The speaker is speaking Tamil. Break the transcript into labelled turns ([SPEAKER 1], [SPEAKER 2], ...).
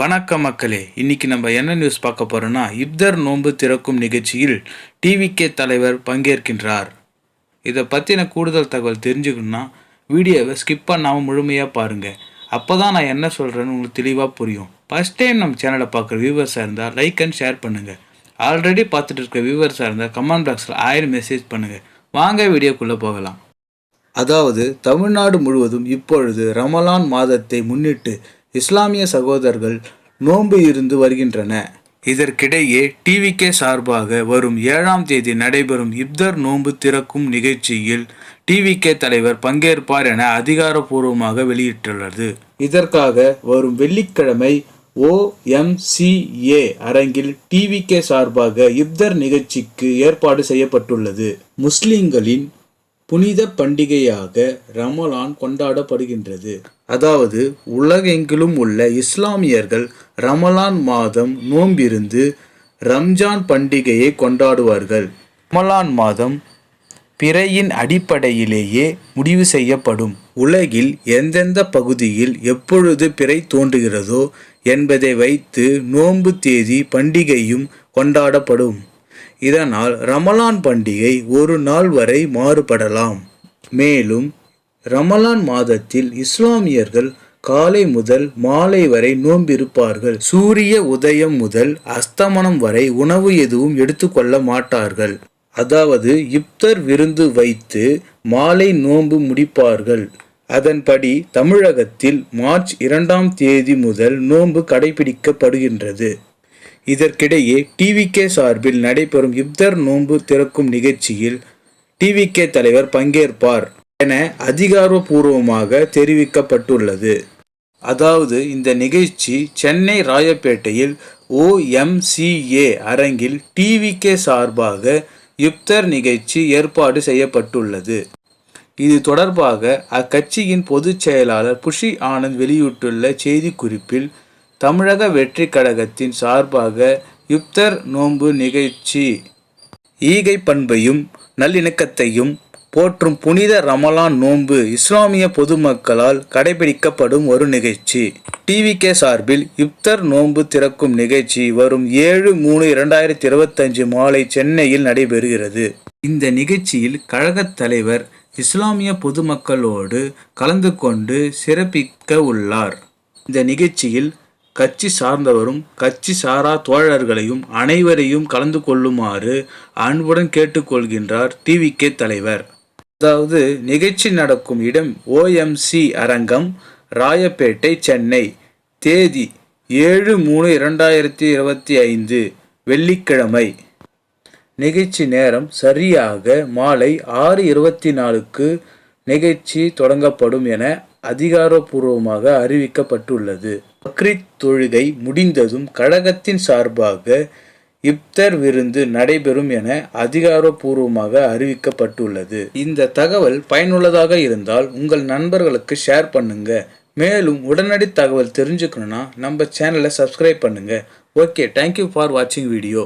[SPEAKER 1] வணக்கம் மக்களே. இன்னைக்கு நம்ம என்ன நியூஸ் பார்க்க போறோம்னா இப்தர் நோன்பு திறக்கும் நிகழ்ச்சியில் டிவிகே தலைவர் பங்கேற்கின்றார். இதை பற்றின கூடுதல் தகவல் தெரிஞ்சுக்கணுன்னா வீடியோவை ஸ்கிப் பண்ணாமல் முழுமையாக பாருங்கள் அப்போ தான் நான் என்ன சொல்கிறேன்னு உங்களுக்கு தெளிவாக புரியும். ஃபஸ்ட் டைம் நம்ம சேனலை பார்க்குற வியூவர்ஸாக இருந்தால் லைக் அண்ட் ஷேர் பண்ணுங்கள் ஆல்ரெடி பார்த்துட்டு இருக்க வியூவர்ஸாக இருந்தால் கமெண்ட் பாக்ஸில் ஆயிரம் மெசேஜ் பண்ணுங்கள் வாங்க வீடியோக்குள்ளே போகலாம். அதாவது தமிழ்நாடு முழுவதும் இப்பொழுது ரமலான் மாதத்தை முன்னிட்டு இஸ்லாமிய சகோதரர்கள் நோன்பு இருந்து வருகின்றன. இதற்கிடையே டிவிகே சார்பாக வரும் ஏழாம் தேதி நடைபெறும் இப்தர் நோன்பு திறக்கும் நிகழ்ச்சியில் டிவிகே தலைவர் பங்கேற்பார் என அதிகாரப்பூர்வமாக வெளியிட்டுள்ளது. இதற்காக வரும் வெள்ளிக்கிழமை ஓஎம்சிஏ அரங்கில் டிவிகே சார்பாக இப்தர் நிகழ்ச்சிக்கு ஏற்பாடு செய்யப்பட்டுள்ளது. முஸ்லிம்களின் புனித பண்டிகையாக ரமலான் கொண்டாடப்படுகின்றது. அதாவது உலகெங்கிலும் உள்ள இஸ்லாமியர்கள் ரமலான் மாதம் நோம்பிருந்து ரம்ஜான் பண்டிகையை கொண்டாடுவார்கள். ரமலான் மாதம் பிறையின் அடிப்படையிலேயே முடிவு செய்யப்படும். உலகில் எந்தெந்த பகுதியில் எப்பொழுது பிறை தோன்றுகிறதோ என்பதை வைத்து நோன்பு தேதி பண்டிகையும் கொண்டாடப்படும். இதனால் ரமலான் பண்டிகை ஒரு நாள் வரை மாறுபடலாம். மேலும் ரமலான் மாதத்தில் இஸ்லாமியர்கள் காலை முதல் மாலை வரை நோம்பிருப்பார்கள் சூரிய உதயம் முதல் அஸ்தமனம் வரை உணவு எதுவும் எடுத்துக்கொள்ள மாட்டார்கள். அதாவது இப்தர் விருந்து வைத்து மாலை நோன்பு முடிப்பார்கள். அதன்படி தமிழகத்தில் மார்ச் இரண்டாம் தேதி முதல் நோன்பு கடைபிடிக்கப்படுகின்றது. இதற்கிடையே டிவிகே சார்பில் நடைபெறும் இப்தர் நோன்பு திறக்கும் நிகழ்ச்சியில் டிவிகே தலைவர் பங்கேற்பார் என அதிகாரப்பூர்வமாக தெரிவிக்கப்பட்டுள்ளது. அதாவது இந்த நிகழ்ச்சி சென்னை ராயப்பேட்டையில் ஓஎம்சிஏ அரங்கில் டிவிகே சார்பாக இப்தர் நிகழ்ச்சி ஏற்பாடு செய்யப்பட்டுள்ளது. இது தொடர்பாக அக்கட்சியின் பொதுச் செயலாளர் புஷி ஆனந்த் வெளியிட்டுள்ள செய்திக்குறிப்பில் தமிழக வெற்றி கழகத்தின் சார்பாக யுப்தர் நோன்பு நிகழ்ச்சி. ஈகை பண்பையும் நல்லிணக்கத்தையும் போற்றும் புனித ரமலான் நோன்பு இஸ்லாமிய பொதுமக்களால் கடைபிடிக்கப்படும் ஒரு நிகழ்ச்சி. டிவிகே சார்பில் இப்தர் நோன்பு திறக்கும் நிகழ்ச்சி வரும் ஏழு மூணு இரண்டாயிரத்தி இருபத்தஞ்சு மாலை சென்னையில் நடைபெறுகிறது. இந்த நிகழ்ச்சியில் கழகத் தலைவர் இஸ்லாமிய பொதுமக்களோடு கலந்து கொண்டு சிறப்பிக்க உள்ளார். இந்த நிகழ்ச்சியில் கட்சி சார்ந்தவரும் கட்சி சாரா தோழர்களையும் அனைவரையும் கலந்து கொள்ளுமாறு அன்புடன் கேட்டுக்கொள்கின்றார் டிவிகே தலைவர். அதாவது நிகழ்ச்சி நடக்கும் இடம் ஓஎம்சி அரங்கம் ராயப்பேட்டை சென்னை. தேதி ஏழு மூணு இரண்டாயிரத்தி இருபத்தி ஐந்து வெள்ளிக்கிழமை. நிகழ்ச்சி நேரம் சரியாக மாலை ஆறு இருபத்தி நாலுக்கு நிகழ்ச்சி தொடங்கப்படும் என அதிகாரப்பூர்வமாக அறிவிக்கப்பட்டுள்ளது. பக்ரீத் தொழுகை முடிந்ததும் கழகத்தின் சார்பாக இப்தர் விருந்து நடைபெறும் என அதிகாரப்பூர்வமாக அறிவிக்கப்பட்டுள்ளது. இந்த தகவல் பயனுள்ளதாக இருந்தால் உங்கள் நண்பர்களுக்கு ஷேர் பண்ணுங்க. மேலும் உடனடி தகவல் தெரிஞ்சுக்கணுன்னா நம்ம சேனலை சப்ஸ்கிரைப் பண்ணுங்க. ஓகே தேங்க்யூ ஃபார் வாட்சிங் வீடியோ